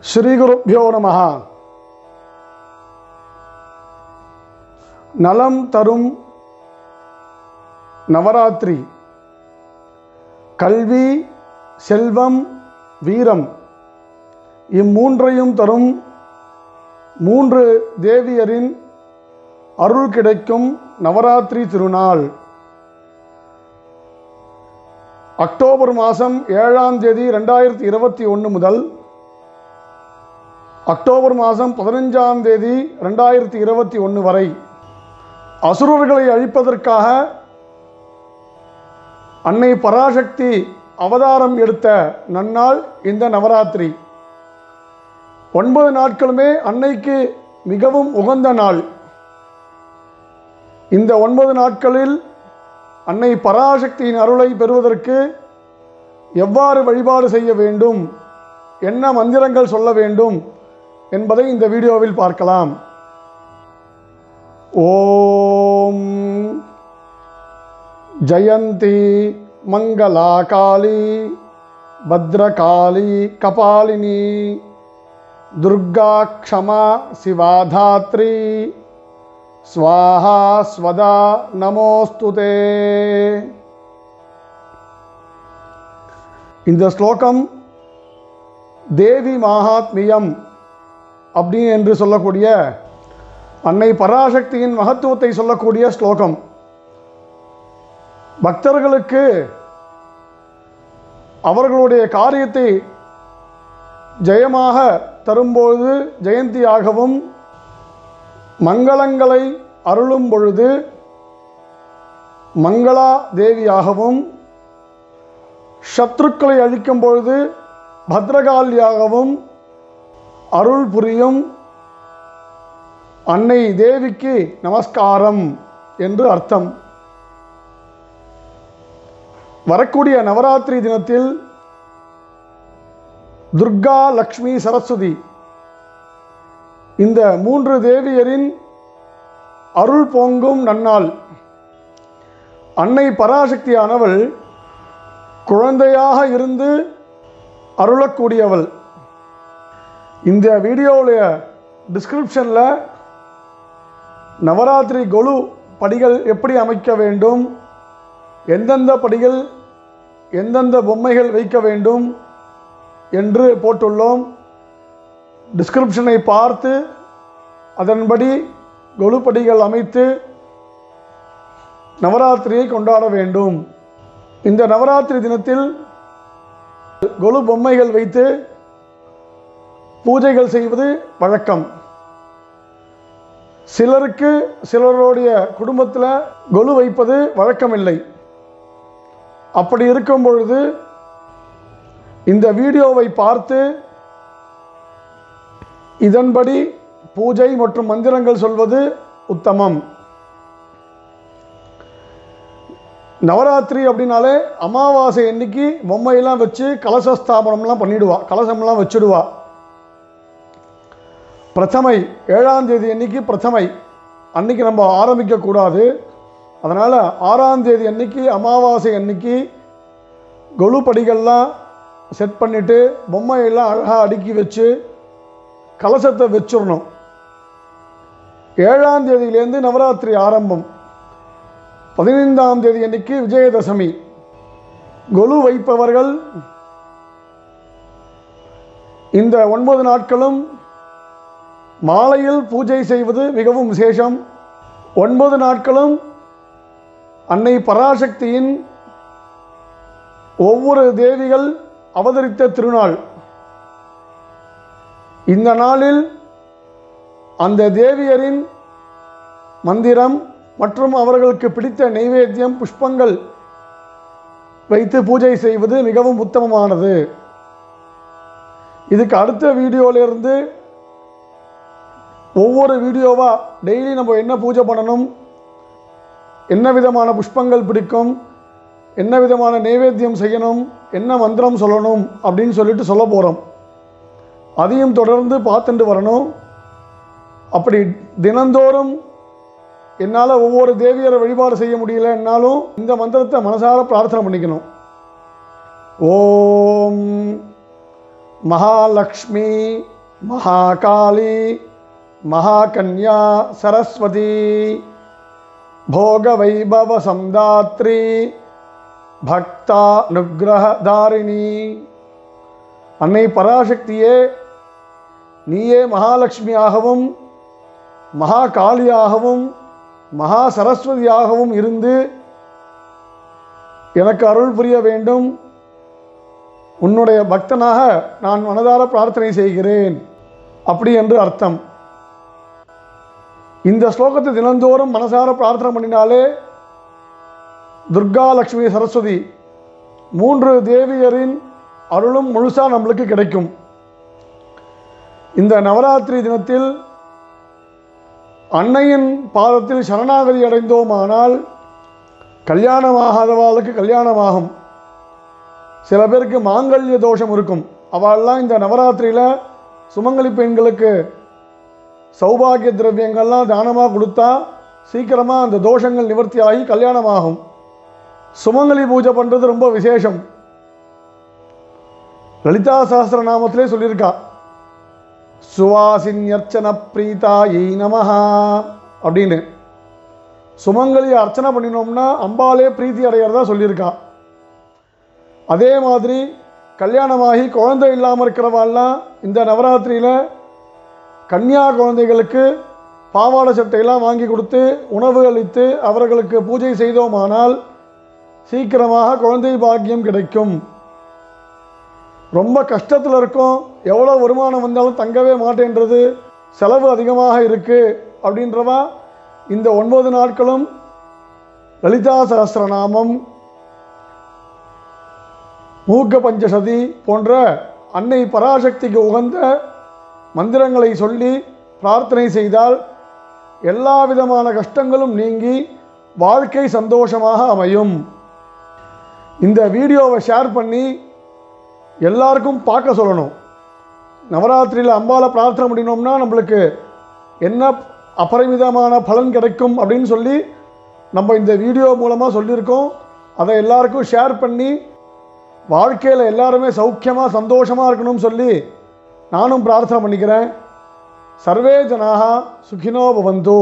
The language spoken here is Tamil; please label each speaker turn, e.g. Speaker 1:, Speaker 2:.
Speaker 1: ஸ்ரீகுருப்பியோ நம. நலம் தரும் நவராத்திரி. கல்வி செல்வம் வீரம் இம்மூன்றையும் தரும் மூன்று தேவியரின் அருள் கிடைக்கும் நவராத்திரி திருநாள். அக்டோபர் மாதம் ஏழாம் தேதி ரெண்டாயிரத்தி இருபத்தி ஒன்று முதல் அக்டோபர் மாதம் பதினஞ்சாம் தேதி ரெண்டாயிரத்தி இருபத்தி ஒன்று வரை அசுரர்களை அழிப்பதற்காக அன்னை பராசக்தி அவதாரம் எடுத்த நன்னாள் இந்த நவராத்திரி. ஒன்பது நாட்களுமே அன்னைக்கு மிகவும் உகந்த நாள். இந்த ஒன்பது நாட்களில் அன்னை பராசக்தியின் அருளை பெறுவதற்கு எவ்வாறு வழிபாடு செய்ய வேண்டும் என்ன மந்திரங்கள் சொல்ல வேண்டும் என்பதை இந்த வீடியோவில் பார்க்கலாம். ஓம் ஜெயந்தி மங்களா காளி பத்ரகாளி கபாலினி துர்கா க்ஷமா சிவாதாத்ரி ஸ்வாஹா ஸ்வதா நமோஸ்துதே இந்த ஸ்லோகம் தேவி மகாத்மியம் அப்படி என்று சொல்லக்கூடிய அன்னை பராசக்தியின் மகத்துவத்தை சொல்லக்கூடிய ஸ்லோகம். பக்தர்களுக்கு அவர்களுடைய காரியத்தை ஜெயமாக தரும்போது ஜெயந்தியாகவும் மங்களங்களை அருளும் பொழுது மங்களா தேவியாகவும் சத்ருக்களை அழிக்கும் பொழுது பத்ரகாளியாகவும் அருள் புரியும் அன்னை தேவிக்கு நமஸ்காரம் என்று அர்த்தம். வரக்கூடிய நவராத்திரி தினத்தில் துர்கா லக்ஷ்மி சரஸ்வதி இந்த மூன்று தேவியரின் அருள் பொங்கும் நன்னாள். அன்னை பராசக்தியானவள் குழந்தையாக இருந்து அருளக்கூடியவள். இந்த வீடியோவுடைய டிஸ்கிரிப்ஷனில் நவராத்திரி கொலு படிகள் எப்படி அமைக்க வேண்டும்? எந்தெந்த படிகள் எந்தெந்த பொம்மைகள் வைக்க வேண்டும் என்று போட்டுள்ளோம். டிஸ்கிரிப்ஷனை பார்த்து அதன்படி கொலுப்படிகள் அமைத்து நவராத்திரியை கொண்டாட வேண்டும். இந்த நவராத்திரி தினத்தில் கொலு பொம்மைகள் வைத்து பூஜைகள் செய்வது வழக்கம். சிலருக்கு சிலருடைய குடும்பத்தில் கொலு வைப்பது வழக்கமில்லை. அப்படி இருக்கும் பொழுது இந்த வீடியோவை பார்த்து இதன்படி பூஜை மற்றும் மந்திரங்கள் சொல்வது உத்தமம். நவராத்திரி அப்படின்னாலே அமாவாசை அன்னைக்கு பொம்மையெல்லாம் வச்சு கலச ஸ்தாபனம்லாம் பண்ணிடுவா கலசம்லாம் வச்சுடுவா. பிரதமை ஏழாம் தேதி அன்னைக்கு பிரதமை அன்னைக்கு நம்ம ஆரம்பிக்கக்கூடாது. அதனால் ஆறாம் தேதி அன்னைக்கு அமாவாசை அன்னைக்கு கொலு படிகள்லாம் செட் பண்ணிவிட்டு பொம்மையெல்லாம் அழகாக அடுக்கி வச்சு கலசத்தை வச்சிடணும். ஏழாம் தேதியிலேருந்து நவராத்திரி ஆரம்பம். பதினைந்தாம் தேதி அன்னைக்கு விஜயதசமி. கொலு வைப்பவர்கள் இந்த ஒன்பது நாட்களும் மாலையில் பூஜை செய்வது மிகவும் விசேஷம். ஒன்பது நாட்களும் அன்னை பராசக்தியின் ஒவ்வொரு தேவிகள் அவதரித்த திருநாள். இந்த நாளில் அந்த தேவியரின் மந்திரம் மற்றும் அவர்களுக்கு பிடித்த நைவேத்தியம் புஷ்பங்கள் வைத்து பூஜை செய்வது மிகவும் உத்தமமானது. இதுக்கு அடுத்த வீடியோவிலிருந்து ஒவ்வொரு வீடியோவாக டெய்லி நம்ம என்ன பூஜை பண்ணணும்? என்ன விதமான புஷ்பங்கள் பிடிக்கும்? என்ன விதமான நைவேத்தியம் செய்யணும்? என்ன மந்திரம் சொல்லணும்? அப்படின்னு சொல்லிட்டு சொல்ல போகிறோம் அதையும் தொடர்ந்து பார்த்துட்டு வரணும். அப்படி தினந்தோறும் என்னால் ஒவ்வொரு தேவியரை வழிபாடு செய்ய முடியல என்னாலும் இந்த மந்திரத்தை மனசார பிரார்த்தனை பண்ணிக்கணும். ஓம் மகாலக்ஷ்மி மகாகாளி மகாகன்யா சரஸ்வதி भोगवैभव संदात्री பக்தா நுக்ரஹதாரிணி அன்னை பராசக்தியே நீயே மகாலட்சுமியாகவும் மகா காளியாகவும் மகா சரஸ்வதியாகவும் இருந்து எனக்கு அருள் புரிய வேண்டும் உன்னுடைய பக்தனாக நான் மனதார பிரார்த்தனை செய்கிறேன் அப்படி என்று அர்த்தம் இந்த ஸ்லோகத்தை தினந்தோறும் மனசார பிரார்த்தனை பண்ணினாலே துர்கா லக்ஷ்மி சரஸ்வதி மூன்று தேவியரின் அருளும் முழுசாக நம்மளுக்கு கிடைக்கும். இந்த நவராத்திரி தினத்தில் அன்னையின் பாதத்தில் சரணாகதி அடைந்தோமானால் கல்யாணமாகாதவாளுக்கு கல்யாணமாகும். சில பேருக்கு மாங்கல்ய தோஷம் இருக்கும். அவள்லாம் இந்த நவராத்திரியில் சுமங்கலி பெண்களுக்கு சௌபாகிய திரவியங்கள்லாம் தானமாக கொடுத்தா சீக்கிரமாக அந்த தோஷங்கள் நிவர்த்தி ஆகி கல்யாணமாகும். சுமங்கலி பூஜை பண்ணுறது ரொம்ப விசேஷம். லலிதா சாஸ்திர நாமத்திலே சொல்லியிருக்கா. சுவாசின்யர்ச்சன பிரீதா எய் நமஹா அப்படின்னு. சுமங்கலியை அர்ச்சனை பண்ணினோம்னா அம்பாலே பிரீத்தி அடைகிறதா சொல்லியிருக்கா. அதே மாதிரி கல்யாணமாகி குழந்தை இல்லாமல் இருக்கிறவாள்லாம் இந்த நவராத்திரியில் கன்னியா குழந்தைகளுக்கு பாவாடை சட்டையெல்லாம் வாங்கி கொடுத்து உணவு அளித்து அவர்களுக்கு பூஜை செய்தோமானால் சீக்கிரமாக குழந்தை பாக்கியம் கிடைக்கும். ரொம்ப கஷ்டத்தில் இருக்கும். எவ்வளோ வருமானம் வந்தாலும் தங்கவே மாட்டேன்றது. செலவு அதிகமாக இருக்குது அப்படின்றவா இந்த ஒன்பது நாட்களும் லலிதா சகசிரநாமம் மூக்க பஞ்சசதி போன்ற அன்னை பராசக்திக்கு உகந்த மந்திரங்களை சொல்லி பிரார்த்தனை செய்தால் எல்லா விதமான கஷ்டங்களும் நீங்கி வாழ்க்கை சந்தோஷமாக அமையும். இந்த வீடியோவை ஷேர் பண்ணி எல்லாருக்கும் பார்க்க சொல்லணும். நவராத்திரியில் அம்பாவை பிரார்த்தனை பண்ணினோம்னா நம்மளுக்கு என்ன அபரிமிதமான பலன் கிடைக்கும் அப்படின்னு சொல்லி நம்ம இந்த வீடியோ மூலமாக சொல்லியிருக்கோம். அதை எல்லாருக்கும் ஷேர் பண்ணி வாழ்க்கையில் எல்லாருமே சௌக்கியமாக சந்தோஷமாக இருக்கணும்னு சொல்லி நானும் பிரார்த்தனை பண்ணிக்கிறேன். சர்வே ஜனாக சுகினோ பவந்தோ.